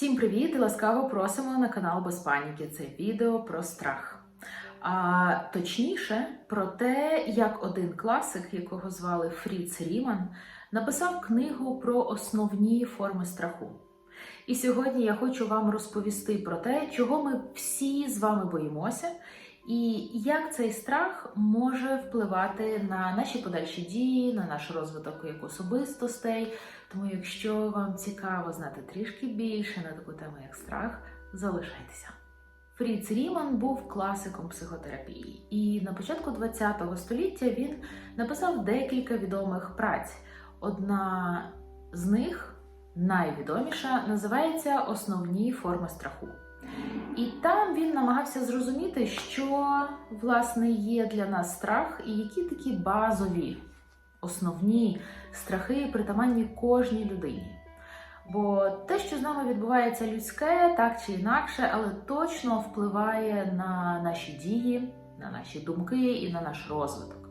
Всім привіт і ласкаво просимо на канал Без Паніки. Це відео про страх. А точніше, про те, як один класик, якого звали Фріц Ріман, написав книгу про основні форми страху. І сьогодні я хочу вам розповісти про те, чого ми всі з вами боїмося, і як цей страх може впливати на наші подальші дії, на наш розвиток як особистостей. Тому, якщо вам цікаво знати трішки більше на таку тему, як страх, залишайтеся. Фріц Ріман був класиком психотерапії, і на початку ХХ століття він написав декілька відомих праць. Одна з них, найвідоміша, називається Основні форми страху. І там він намагався зрозуміти, що власне є для нас страх, і які такі базові, основні страхи притаманні кожній людині. Бо те, що з нами відбувається людське, так чи інакше, але точно впливає на наші дії, на наші думки і на наш розвиток.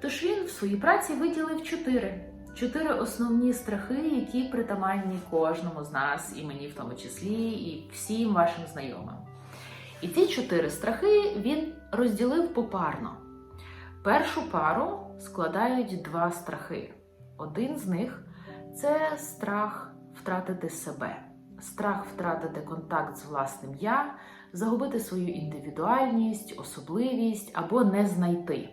Тож він в своїй праці виділив чотири. Чотири основні страхи, які притаманні кожному з нас, і мені в тому числі, і всім вашим знайомим. І ці чотири страхи він розділив попарно. Першу пару складають два страхи. Один з них це страх втратити себе, страх втратити контакт з власним я, загубити свою індивідуальність, особливість або не знайти.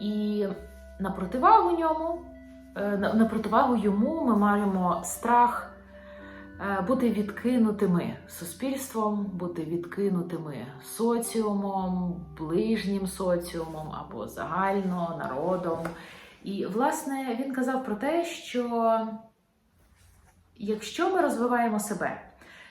І на противагу ньому, на на противагу йому ми маємо страх е, бути відкинутими суспільством, бути відкинутими соціумом, ближнім соціумом або загально народом. І, власне, він казав про те, що якщо ми розвиваємо себе,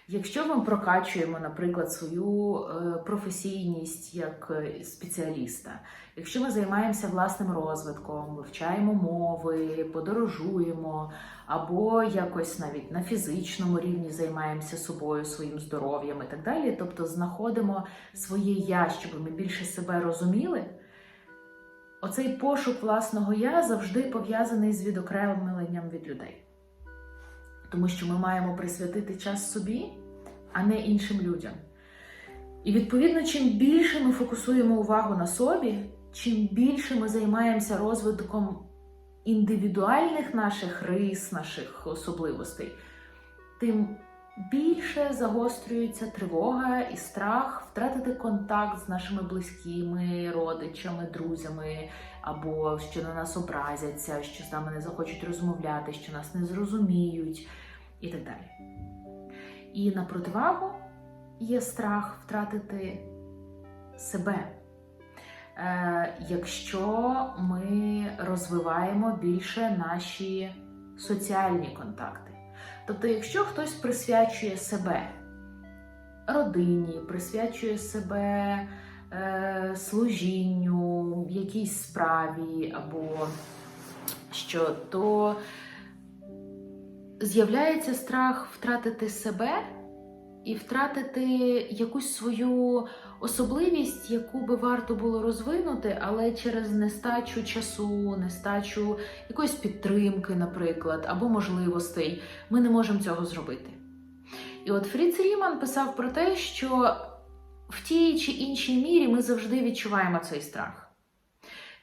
якщо ми прокачуємо, наприклад, свою е, професійність як е, спеціаліста, якщо ми займаємося власним розвитком, вивчаємо мови, подорожуємо, або якось навіть на фізичному рівні займаємося собою, своїм здоров'ям і так далі, тобто знаходимо своє я, щоб ми більше себе розуміли. Оцей пошук власного я завжди пов'язаний з відокремленням від людей. Тому що ми маємо присвятити час собі, а не іншим людям. І відповідно, чим більше ми фокусуємо увагу на собі, чим більше ми займаємося розвитком індивідуальних наших рис, наших особливостей, тим більше загострюється тривога і страх втратити контакт з нашими близькими, родичами, друзями, або що на нас образяться, що з нами не захочуть розмовляти, що нас не зрозуміють, і так далі. І на противагу є страх втратити себе. Е, Якщо ми розвиваємо більше наші соціальні контакти. Тобто, якщо хтось присвячує себе родині, присвячує себе е, служінню, якійсь справі, або що, то з'являється страх втратити себе і втратити якусь свою особливість, яку би варто було розвинути, але через нестачу часу, нестачу якоїсь підтримки, наприклад, або можливостей, ми не можемо цього зробити. І от Фріц Ріман писав про те, що в тій чи іншій мірі ми завжди відчуваємо цей страх.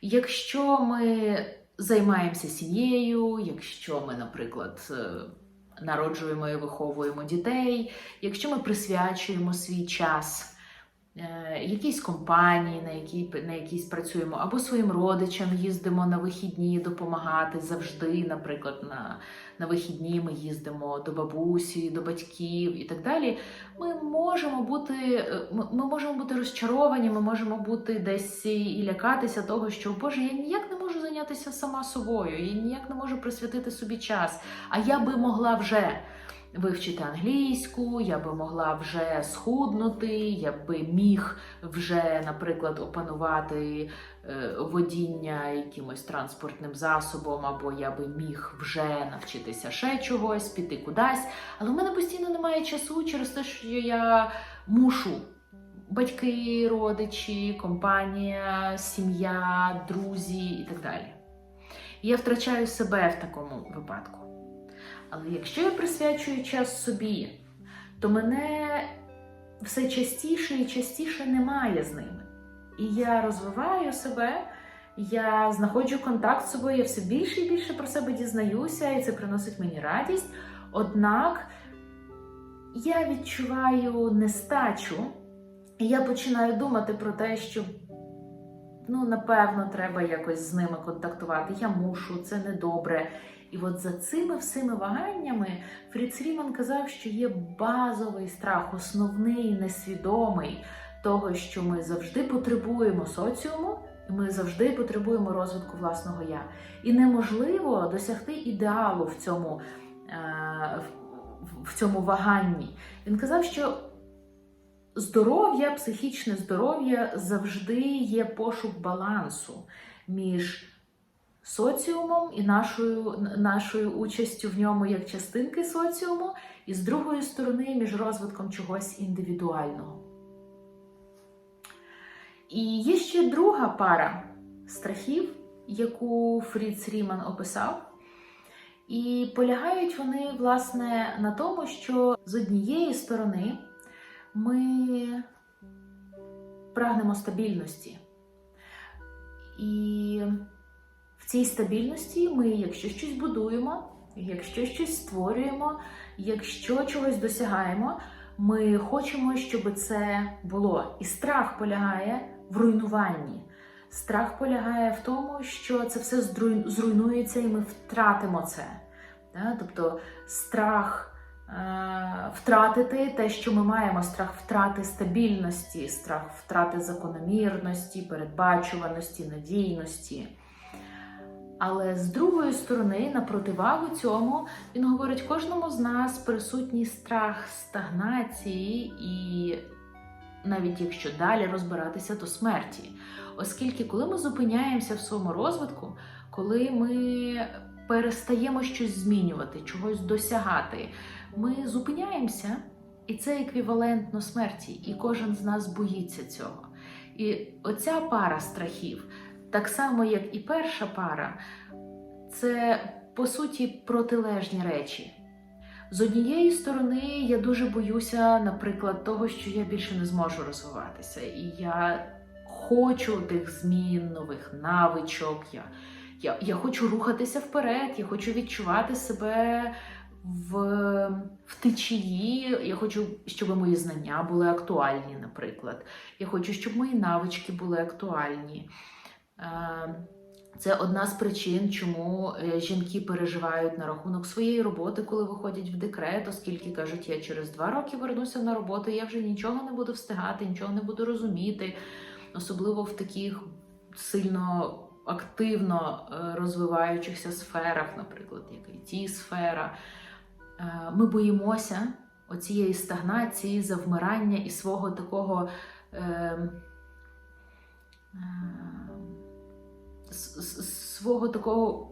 Якщо ми займаємося сім'єю, якщо ми, наприклад, народжуємо і виховуємо дітей, якщо ми присвячуємо свій час е, якійсь компанії, на якій на якійсь працюємо, або своїм родичам їздимо на вихідні допомагати завжди, наприклад, на на вихідні ми їздимо до бабусі, до батьків і так далі. Ми можемо бути, е, ми, ми можемо бути розчаровані, ми можемо бути десь і лякатися того, що Боже, я ніяк не можу зайнятися сама собою, я ніяк не можу присвятити собі час. А я би могла вже вивчити англійську, я би могла вже схуднути, я би міг вже, наприклад, опанувати е, водіння якимось транспортним засобом, або я би міг вже навчитися ще чогось, піти кудись. Але в мене постійно немає часу через те, що я мушу. Батьки, родичі, компанія, сім'я, друзі і так далі. І я втрачаю себе в такому випадку. Але якщо я присвячую час собі, то мене все частіше і частіше немає з ними. І я розвиваю себе, я знаходжу контакт з собою, я все більше і більше про себе дізнаюся, і це приносить мені радість. Однак я відчуваю нестачу, і я починаю думати про те, що ну, напевно, треба якось з ними контактувати. Я мушу, це недобре. І от за цими всіми ваганнями Фріц Ріман казав, що є базовий страх, основний, несвідомий того, що ми завжди потребуємо соціуму, і ми завжди потребуємо розвитку власного я. І неможливо досягти ідеалу в цьому, е, в- в цьому ваганні. Він казав, що здоров'я, психічне здоров'я завжди є пошук балансу між соціумом і нашою, нашою участю в ньому як частинки соціуму, і з другої сторони між розвитком чогось індивідуального. І є ще друга пара страхів, яку Фріц Ріман описав. І полягають вони, власне, на тому, що з однієї сторони ми прагнемо стабільності. І цій стабільності ми, якщо щось будуємо, якщо щось створюємо, якщо чогось досягаємо, ми хочемо, щоб це було. І страх полягає в руйнуванні. Страх полягає в тому, що це все зруйнується і ми втратимо це. Тобто страх е, втратити те, що ми маємо, страх втрати стабільності, страх втрати закономірності, передбачуваності, надійності. Але з другої сторони, на противагу цьому, він говорить, кожному з нас присутній страх стагнації і навіть якщо далі розбиратися, то смерті. Оскільки, коли ми зупиняємося в своєму розвитку, коли ми перестаємо щось змінювати, чогось досягати, ми зупиняємося, і це еквівалентно смерті, і кожен з нас боїться цього. І оця пара страхів, так само як і перша пара, це по суті протилежні речі. З однієї сторони, я дуже боюся, наприклад, того, що я більше не зможу розвиватися, і я хочу тих змін, нових навичок. Я, я, я хочу рухатися вперед, я хочу відчувати себе в, в течії. Я хочу, щоб мої знання були актуальні, наприклад. Я хочу, щоб мої навички були актуальні. Е, Це одна з причин, чому е, жінки переживають на рахунок своєї роботи, коли виходять в декрет, оскільки кажуть, я через два роки вернуся на роботу, я вже нічого не буду встигати, нічого не буду розуміти, особливо в таких сильно активно е, розвиваючихся сферах, наприклад, як it сфера. Е, Ми боїмося оцієї стагнації, завмирання і свого такого. Е, е, с- свого такого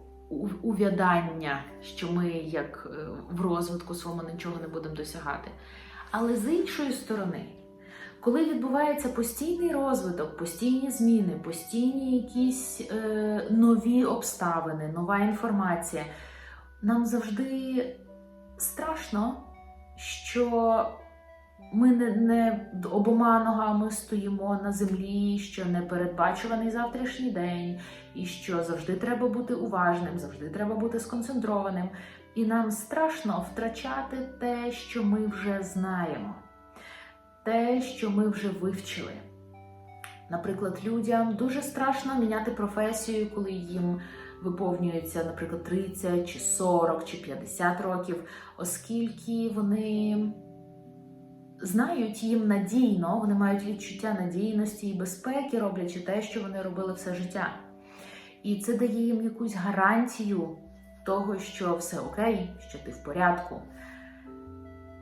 увядання, що ми як е, в розвитку своєму нічого не будемо досягати. Але з іншої сторони, коли відбувається постійний розвиток, постійні зміни, постійні якісь е, нові обставини, нова інформація, нам завжди страшно, що ми не, не обома ногами стоїмо на землі, що не передбачуваний завтрашній день, і що завжди треба бути уважним, завжди треба бути сконцентрованим. І нам страшно втрачати те, що ми вже знаємо, те, що ми вже вивчили. Наприклад, людям дуже страшно міняти професію, коли їм виповнюється, наприклад, 30 чи 40 чи 50 років, оскільки вони знають їм надійно, вони мають відчуття надійності і безпеки, роблячи те, що вони робили все життя. І це дає їм якусь гарантію того, що все окей, що ти в порядку.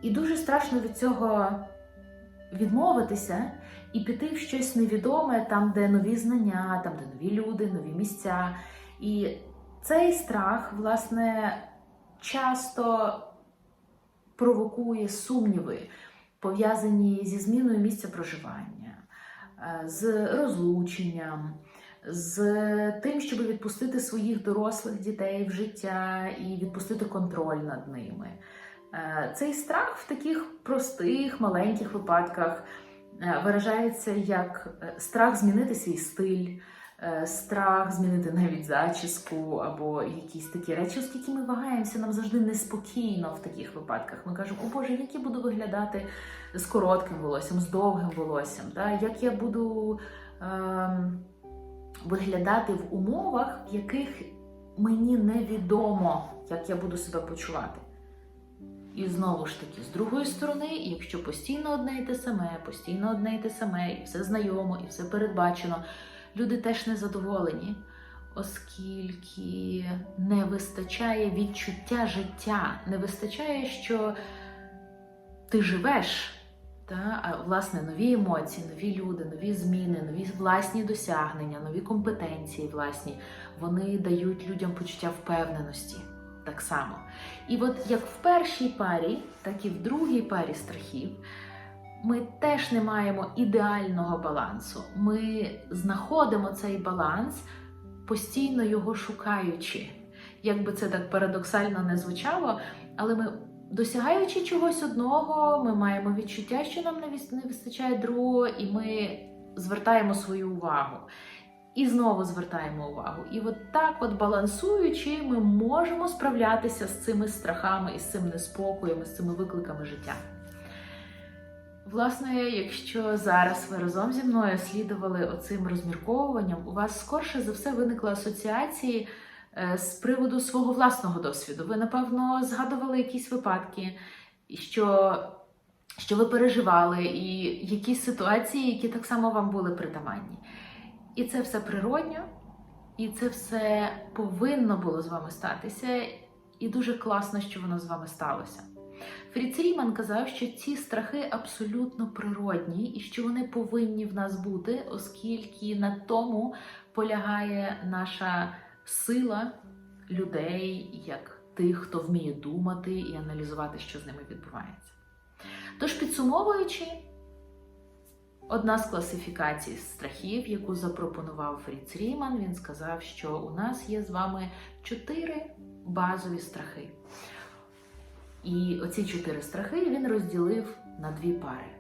І дуже страшно від цього відмовитися і піти в щось невідоме, там, де нові знання, там, де нові люди, нові місця. І цей страх, власне, часто провокує сумніви, пов'язані зі зміною місця проживання, е, з розлученням, з тим, щоб відпустити своїх дорослих дітей в життя і відпустити контроль над ними. Е, Цей страх в таких простих маленьких випадках е, виражається як страх змінити свій стиль, страх змінити навіть зачіску або якісь такі речі, оскільки ми вагаємося, нам завжди неспокійно в таких випадках. Ми кажемо, о Боже, як я буду виглядати з коротким волоссям, з довгим волоссям, да? як я буду ем, виглядати в умовах, в яких мені невідомо, як я буду себе почувати. І знову ж таки, з другої сторони, якщо постійно одне й те саме, постійно одне й те саме, і все знайомо, і все передбачено, люди теж незадоволені, оскільки не вистачає відчуття життя, не вистачає, що ти живеш. Та, а власне нові емоції, нові люди, нові зміни, нові власні досягнення, нові компетенції власні, вони дають людям почуття впевненості так само. І от як в першій парі, так і в другій парі страхів, ми теж не маємо ідеального балансу. Ми знаходимо цей баланс, постійно його шукаючи. Як би це так парадоксально не звучало, але ми, досягаючи чогось одного, ми маємо відчуття, що нам не вистачає другого, і ми звертаємо свою увагу. І знову звертаємо увагу. І от так, от балансуючи, ми можемо справлятися з цими страхами і з цим неспокоєм, з цими викликами життя. Власне, якщо зараз ви разом зі мною слідували оцим розмірковуванням, у вас скорше за все виникли асоціації е, з приводу свого власного досвіду. Ви, напевно, згадували якісь випадки, що, що ви переживали, і якісь ситуації, які так само вам були притаманні. І це все природньо, і це все повинно було з вами статися, і дуже класно, що воно з вами сталося. Фріц Ріман казав, що ці страхи абсолютно природні і що вони повинні в нас бути, оскільки на тому полягає наша сила людей, як тих, хто вміє думати і аналізувати, що з ними відбувається. Тож, підсумовуючи, одна з класифікацій страхів, яку запропонував Фріц Ріман, він сказав, що у нас є з вами чотири базові страхи. І оці чотири страхи він розділив на дві пари.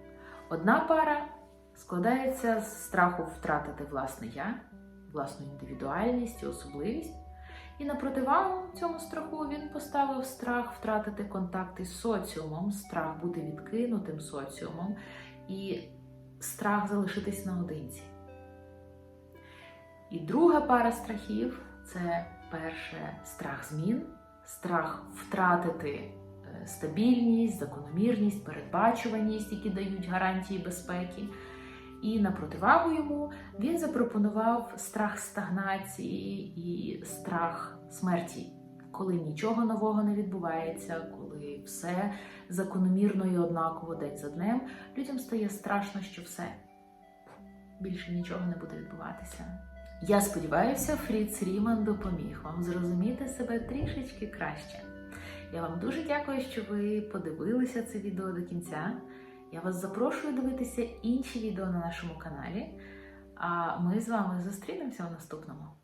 Одна пара складається з страху втратити власне я, власну індивідуальність і особливість. І на противагу цьому страху він поставив страх втратити контакти з соціумом, страх бути відкинутим соціумом і страх залишитись наодинці. І друга пара страхів це перше страх змін, страх втратити стабільність, закономірність, передбачуваність, які дають гарантії безпеки. І на противагу йому він запропонував страх стагнації і страх смерті, коли нічого нового не відбувається, коли все закономірно і однаково день за днем, людям стає страшно, що все більше нічого не буде відбуватися. Я сподіваюся, Фріц Ріман допоміг вам зрозуміти себе трішечки краще. Я вам дуже дякую, що ви подивилися це відео до кінця. Я вас запрошую дивитися інші відео на нашому каналі. А ми з вами зустрінемося у наступному.